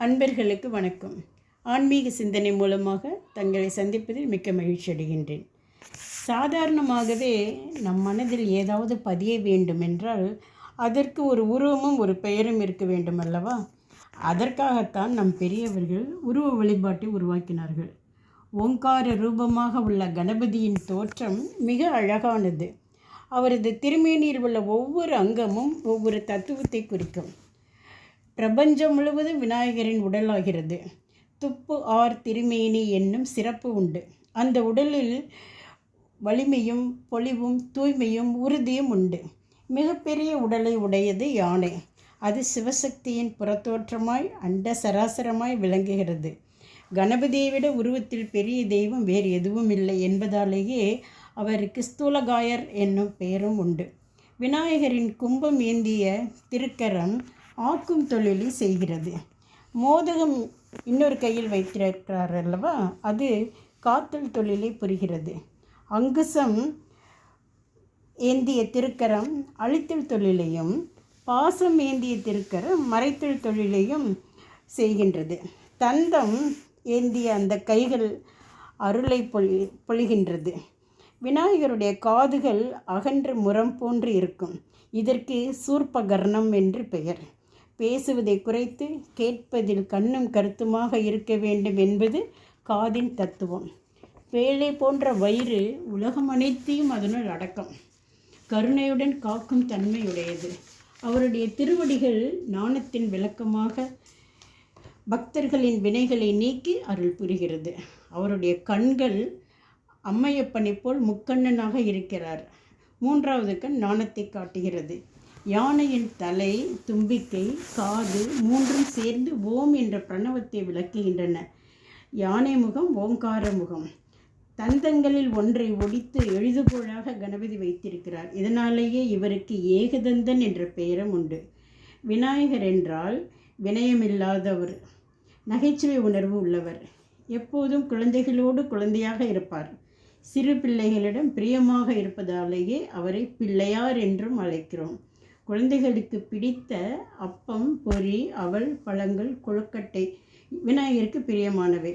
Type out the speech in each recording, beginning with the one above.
அன்பர்களுக்கு வணக்கம். ஆன்மீக சிந்தனை மூலமாக தங்களை சந்திப்பதில் மிக்க மகிழ்ச்சி அடைகின்றேன். சாதாரணமாகவே நம் மனதில் ஏதாவது பதிய வேண்டுமென்றால் அதற்கு ஒரு உருவமும் ஒரு பெயரும் இருக்க வேண்டும் அல்லவா அதற்காகத்தான் நம் பெரியவர்கள் உருவ வழிபாட்டை உருவாக்கினார்கள். ஓங்கார ரூபமாக உள்ள கணபதியின் தோற்றம் மிக அழகானது. அவரது திருமேனியில் உள்ள ஒவ்வொரு அங்கமும் ஒவ்வொரு தத்துவத்தை குறிக்கும். பிரபஞ்சம் முழுவதும் விநாயகரின் உடலாகிறது. துப்பு ஆர் திருமேனி என்னும் சிறப்பு உண்டு. அந்த உடலில் வலிமையும் பொலிவும் தூய்மையும் உறுதியும் உண்டு. மிகப்பெரிய உடலை உடையது யானை. அது சிவசக்தியின் புறத்தோற்றமாய் அண்ட சராசரமாய் விளங்குகிறது. கணபதியை விட உருவத்தில் பெரிய தெய்வம் வேறு எதுவும் இல்லை என்பதாலேயே அவருக்கு ஸ்தூலகாயர் என்னும் பெயரும் உண்டு. விநாயகரின் கும்பம் ஏந்திய திருக்கரம் ஆக்கும் தொழிலை செய்கிறது. மோதகம் இன்னொரு கையில் வைத்திருக்கிறார் அல்லவா? அது காத்தல் தொழிலை புரிகிறது. அங்குசம் ஏந்திய திருக்கரம் அழித்தல் தொழிலையும் பாசம் ஏந்திய திருக்கரம் மறைத்தல் தொழிலையும் செய்கின்றது. தந்தம் ஏந்திய அந்த கைகள் அருளை பொழி பொழிகின்றது. விநாயகருடைய காதுகள் அகன்ற முரம் போன்று இருக்கும். இதற்கு சூர்பகர்ணம் என்று பெயர். பேசுவதை குறைத்து கேட்பதில் கண்ணும் கருத்துமாக இருக்க வேண்டும் என்பது காதின் தத்துவம். வேலை போன்ற வயிறு உலகம் அனைத்தையும் அதனுள் அடக்கம். கருணையுடன் காக்கும் தன்மையுடையது. அவருடைய திருவடிகள் நாணத்தின் விளக்கமாக பக்தர்களின் வினைகளை நீக்கி அருள் புரிகிறது. அவருடைய கண்கள் அம்மையப்பனைப் போல் முக்கண்ணனாக இருக்கிறார். மூன்றாவது கண் நாணத்தை காட்டுகிறது. யானையின் தலை தும்பிக்கை காது மூன்றும் சேர்ந்து ஓம் என்ற பிரணவத்தை விளக்குகின்றன. யானை முகம் ஓங்கார முகம். தந்தங்களில் ஒன்றை ஒடித்து எழுதுகோளாக கணபதி வைத்திருக்கிறார். இதனாலேயே இவருக்கு ஏகதந்தன் என்ற பெயரும் உண்டு. விநாயகர் என்றால் வினயமில்லாதவர் நகைச்சுவை உணர்வு உள்ளவர். எப்போதும் குழந்தைகளோடு குழந்தையாக இருப்பார். சிறு பிள்ளைகளிடம் பிரியமாக இருப்பதாலேயே அவரை பிள்ளையார் என்றும் அழைக்கிறோம். குழந்தைகளுக்கு பிடித்த அப்பம் பொறி அவல் பழங்கள் கொழுக்கட்டை விநாயகருக்கு பிரியமானவை.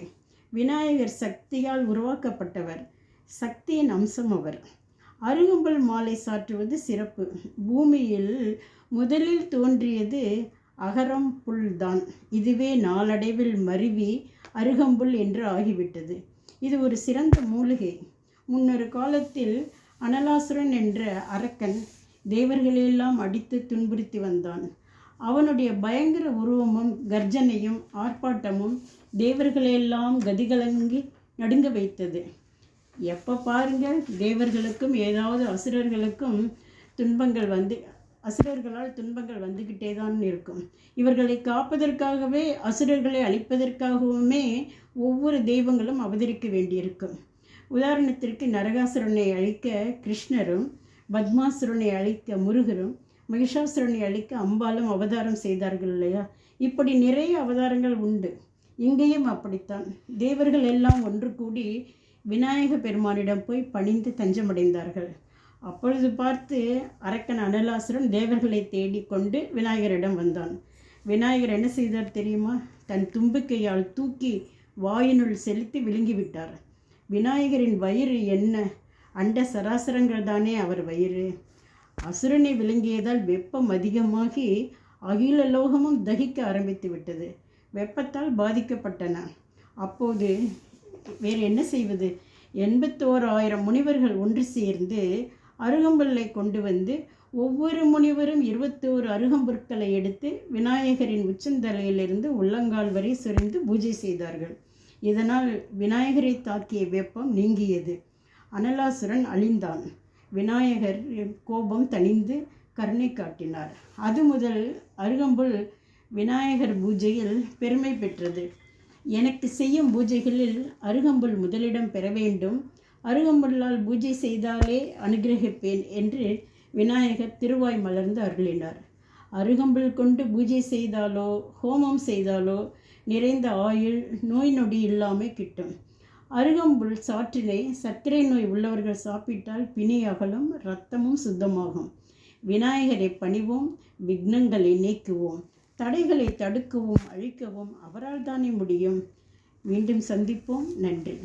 விநாயகர் சக்தியால் உருவாக்கப்பட்டவர். சக்தியின் அம்சம் அவர். அருகம்புல் மாலை சாற்றுவது சிறப்பு. பூமியில் முதலில் தோன்றியது அகரம் புல்தான். இதுவே நாளடைவில் மருவி அருகம்புல் என்று ஆகிவிட்டது. இது ஒரு சிறந்த மூலிகை. முன்னொரு காலத்தில் அனலாசுரன் என்ற அரக்கன் தேவர்களையெல்லாம் அடித்து துன்புறுத்தி வந்தான். அவனுடைய பயங்கர உருவமும் கர்ஜனையும் ஆர்ப்பாட்டமும் தேவர்களையெல்லாம் கதிகலங்கி நடுங்க வைத்தது. எப்போ பாருங்க தேவர்களுக்கும் ஏதாவது அசுரர்களுக்கும் துன்பங்கள் வந்து அசுரர்களால் துன்பங்கள் வந்துக்கிட்டே தான் இருக்கும். இவர்களை காப்பதற்காகவே அசுரர்களை அழிப்பதற்காகவுமே ஒவ்வொரு தெய்வங்களும் அவதரிக்க வேண்டியிருக்கும். உதாரணத்திற்கு நரகாசுரனை அழிக்க கிருஷ்ணரும் பத்மாசுரனை அழிக்க முருகரும் மகிஷாசுரனை அழிக்க அம்பாலும் அவதாரம் செய்தார்கள் இல்லையா? இப்படி நிறைய அவதாரங்கள் உண்டு. இங்கேயும் அப்படித்தான். தேவர்கள் எல்லாம் ஒன்று கூடி விநாயக பெருமானிடம் போய் பணிந்து தஞ்சமடைந்தார்கள். அப்பொழுது பார்த்து அரக்கன் அனலாசுரன் தேவர்களை தேடிக்கொண்டு விநாயகரிடம் வந்தான். விநாயகர் என்ன செய்தார் தெரியுமா? தன் தும்பிக்கையால் தூக்கி வாயினுள் செலுத்தி விழுங்கிவிட்டார். விநாயகரின் வயிறு என்ன? அண்ட சராசரங்கள் தானே அவர் வயிறு. அசுரனை விளங்கியதால் வெப்பம் அதிகமாகி அகில லோகமும் தகிக்க ஆரம்பித்து விட்டது. வெப்பத்தால் பாதிக்கப்பட்டன. அப்போது வேறு என்ன செய்வது? எண்பத்தோரு ஆயிரம் முனிவர்கள் ஒன்று சேர்ந்து அருகம்புல்லை கொண்டு வந்து ஒவ்வொரு முனிவரும் இருபத்தோரு அருகம்புற்களை எடுத்து விநாயகரின் உச்சந்தலையிலிருந்து உள்ளங்கால் வரை சுரிந்து பூஜை செய்தார்கள். இதனால் விநாயகரை தாக்கிய வெப்பம் நீங்கியது. அனலாசுரன் அழிந்தான். விநாயகர் கோபம் தணிந்து கருணை காட்டினார். அது முதல் அருகம்புல் விநாயகர் பூஜையில் பெருமை பெற்றது. எனக்கு செய்யும் பூஜைகளில் அருகம்புல் முதலிடம் பெற வேண்டும். அருகம்புல்லால் பூஜை செய்தாலே அனுகிரகிப்பேன் என்று விநாயகர் திருவாய் மலர்ந்து அருளினார். அருகம்புல் கொண்டு பூஜை செய்தாலோ ஹோமம் செய்தாலோ நிறைந்த ஆயுள் நோய் நொடி இல்லாமல் கிட்டும். அருகம்புல் சாற்றினை சர்க்கரை நோய் உள்ளவர்கள் சாப்பிட்டால் பிணி அகலும் இரத்தமும் சுத்தமாகும். விநாயகரை பணிவோம் விக்னங்களை நீக்குவோம். தடைகளை தடுக்கவும் அழிக்கவும் அவரால் தானே முடியும். மீண்டும் சந்திப்போம். நன்றி.